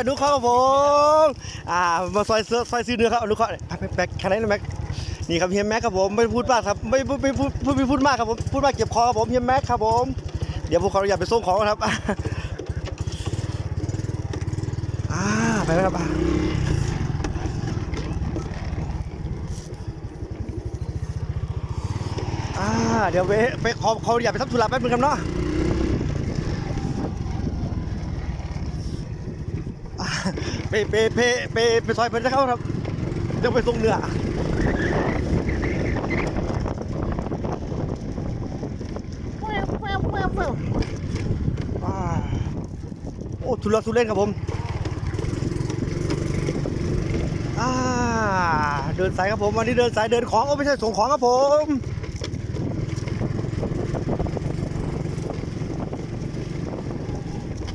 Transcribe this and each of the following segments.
อนุเคราะห์ครับผมอ่ามาซอยเสื้อซอยซื้อเนื้อครับอนุเคราะห์ไปไปไปแค่นั้นนะแม็กนี่ครับเฮียแม็กครับผมไม่พูดมากครับไม่ไม่ไม่พูดไม่พูดมากครับผมพูดมากเก็บคอครับผมเฮียแม็กครับผมเดี๋ยวผมขออนุญาตไปส่งของครับอ่าไปแล้วครับอ่าอ่าเดี๋ยวไปไปขอขออนุญาตไปทำธุระแป๊บนึงครับเนาะ ไปไปไปไปไปซอยเพิ่นนะครับครับเดี๋ยวไปส่งเนื้ออ่าโอ้ทุลักทุเล่นครับผมอ่าเดินสายครับผมวันนี้เดินสายเดินของโอ้ไม่ใช่ส่งของครับผม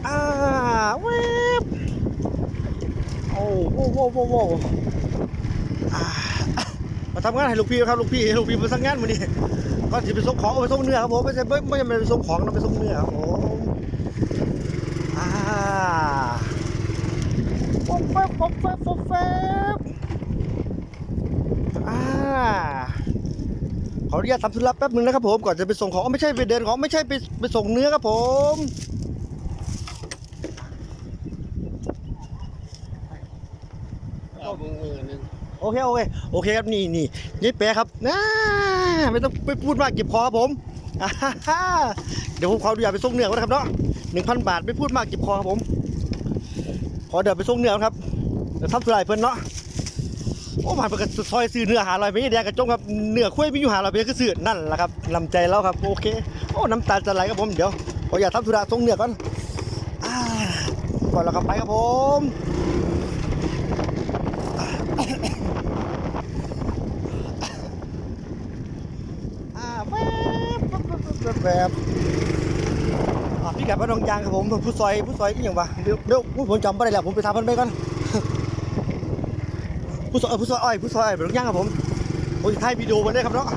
อ่าเว็บ โอ้โหโว้โว้โว้อ่ามาทำงานให้ลูกพี่ครับลูกพี่ลูกพี่มาสั่งงานมื้อนี้ก็จะไปส่งของเอาไปส่งเนื้อครับผมไม่ใช่ไม่ไม่ใช่ไปส่งของนะไปส่งเนื้อครับผมอ่าป๊บแป๊บป๊บแป๊บป๊บแป๊บอ่าขออนุญาตทำธุระแป๊บนึงนะครับผมก่อนจะไปส่งของไม่ใช่ไปเดินของไม่ใช่ไปไปส่งเนื้อครับผม เอามืออนึงโอเคโอเคโอเคครับนี่นี่นี่แปะครับนะไม่ต้องไปพูดมากเก็บคอครับผมเดี๋ยวผมขออนุญาไปส่งเนื้อก่อนนะครับเนาะหนึ่งพันบาทไม่พูดมากเก็บคอครับผม ขอเดี๋ยวไปส่งเนื้อครับเดี๋ยวทำสุดายเพิ่นเนาะโอ้ผ่านไปกับซอยซื้อเนื้อหาลอยไปแดงกระจงครับเนื้อคุ้ยมีอยู่หาลอยไปก็ซื้อนั่นแหละครับลำใจแล้วครับโอเคโอ้น้ำตาจะไหลครับผมเดี๋ยวขออย่าตทำธุระส่งเนื้อก่อนก่อนเรากลับไปครับผม อ่าแวบ แบบอ่าพี่กับพระนองยางครับผมผู้ซอยผู้ซอยก็อย่างวะเดี๋ยวเดี๋ยวผมจำไม่ได้แล้วผมไปทำมเพิ่นไปก่อนผู้ซอยผู้ซอยอ้อยผู้ซอยอ้อยพระนองยางครับผมผมจะถ่ายวิดีโอไว้ได้ครับเนาะ